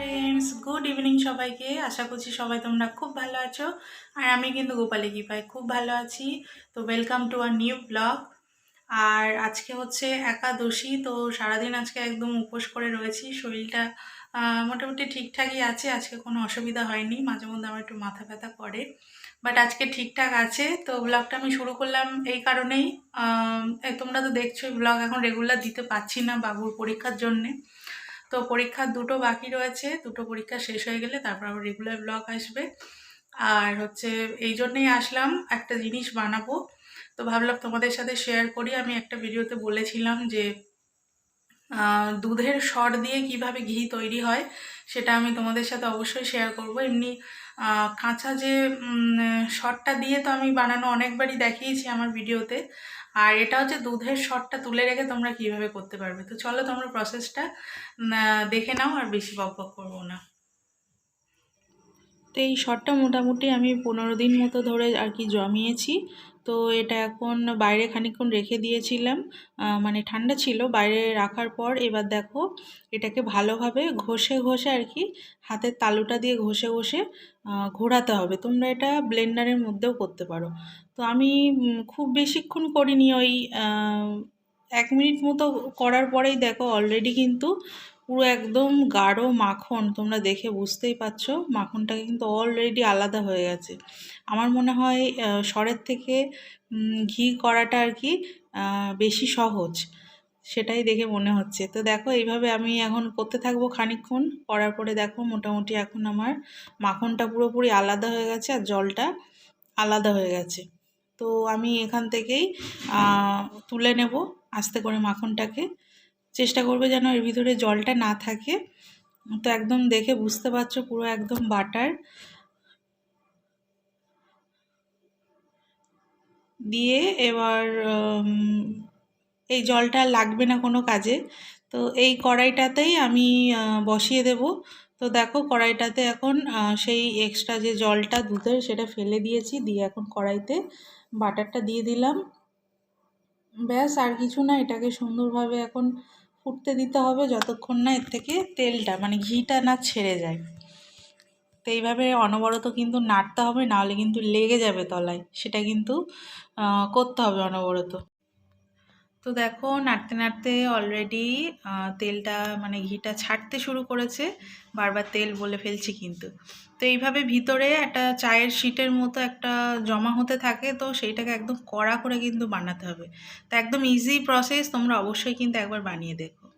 Friends good evening সবাইকে। আশা করছি সবাই তোমরা খুব ভালো আছো। আর আমি কিন্তু গোপালী কৃপায় খুব ভালো আছি। তো welcome to our new blog আর আজকে হচ্ছে একাদশী, তো সারাদিন আজকে একদম উপোস করে রয়েছি। শরীরটা মোটামুটি ঠিকঠাকই আছে। আজকে কোনো অসুবিধা হয়নি। মাঝে মধ্যে আমার একটু মাথা ব্যথা করে। বাট আজকে ঠিকঠাক আছে। তো ব্লগটা আমি শুরু করলাম এই কারণেই। তোমরা তো দেখছ ব্লগ এখন রেগুলার দিতে পারছি না বাবুর পরীক্ষার জন্যে। তো পরীক্ষা দুটো বাকি রয়েছে, দুটো পরীক্ষা শেষ হয়ে গেলে তারপর আবার রেগুলার ব্লগ আসবে। আর হচ্ছে এই জন্যেই আসলাম একটা জিনিস বানাবো। তো ভাবলাম তোমাদের সাথে শেয়ার করি। আমি একটা ভিডিওতে বলেছিলাম যে দুধের সর দিয়ে কীভাবে ঘি তৈরি হয়, সেটা আমি তোমাদের সাথে অবশ্যই শেয়ার করব। এমনি কাঁচা যে শটটা দিয়ে তো আমি বানানো অনেকবারই দেখিয়েছি আমার ভিডিওতে। আর এটা হচ্ছে দুধের শটটা তুলে রেখে তোমরা কীভাবে করতে পারবে। তো চলো তোমরা প্রসেসটা দেখে নাও আর বেশি বক বক করব না। তো এই শটটা মোটামুটি আমি পনেরো দিন মতো ধরে আর কি জমিয়েছি। তো এটা এখন বাইরে খানিকক্ষণ রেখে দিয়েছিলাম। মানে ঠান্ডা ছিল, বাইরে রাখার পর এবার দেখো এটাকে ভালোভাবে ঘষে ঘষে আর কি হাতের তালুটা দিয়ে ঘষে ঘষে ঘোরাতে হবে। তোমরা এটা ব্লেন্ডারের মধ্যেও করতে পারো। তো আমি খুব বেশিক্ষণ করিনি ওই এক মিনিট মতো করার পরেই দেখো অলরেডি কিন্তু পুরো একদম গাঢ় মাখন, তোমরা দেখে বুঝতেই পারছ মাখনটা কিন্তু অলরেডি আলাদা হয়ে গেছে। আমার মনে হয় সরের থেকে ঘি করাটা আর কি বেশি সহজ, সেটাই দেখে মনে হচ্ছে। তো দেখো, এইভাবে আমি এখন করতে থাকব খানিকক্ষণ, করার পরে দেখো মোটামুটি এখন আমার মাখনটা পুরোপুরি আলাদা হয়ে গেছে আর জলটা আলাদা হয়ে গেছে। তো আমি এখান থেকেই তুলে নেব আস্তে করে মাখনটাকে। চেষ্টা করবে যেন এর ভিতরে জলটা না থাকে। তো একদম দেখে বুঝতে পারছ পুরো একদম বাটার। দিয়ে এবার এই জলটা লাগবে না কোনো কাজে। তো এই কড়াইটাতেই আমি বসিয়ে দেব। তো দেখো কড়াইটাতে এখন সেই এক্সট্রা যে জলটা দুধের সেটা ফেলে দিয়েছি। দিয়ে এখন কড়াইতে বাটারটা দিয়ে দিলাম। ব্যাস, আর কিছু না, এটাকে সুন্দরভাবে এখন ফুটতে দিতে হবে যতক্ষণ না এর থেকে তেলটা মানে ঘিটা না ছেড়ে যায়। তো এইভাবে অনবরত কিন্তু নাড়তে হবে, নাহলে কিন্তু লেগে যাবে তলায়। সেটা কিন্তু করতে হবে অনবরত। তো দেখো, নাড়তে নাড়তে অলরেডি তেলটা মানে ঘিটা ছাড়তে শুরু করেছে। বারবার তেল বলে ফেলছি কিন্তু। তো এইভাবে ভিতরে একটা চায়ের শিটের মতো একটা জমা হতে থাকে, তো সেইটাকে একদম কড়া করে কিন্তু বানাতে হবে। তো একদম ইজি প্রসেস তোমরা অবশ্যই কিন্তু একবার বানিয়ে দেখো।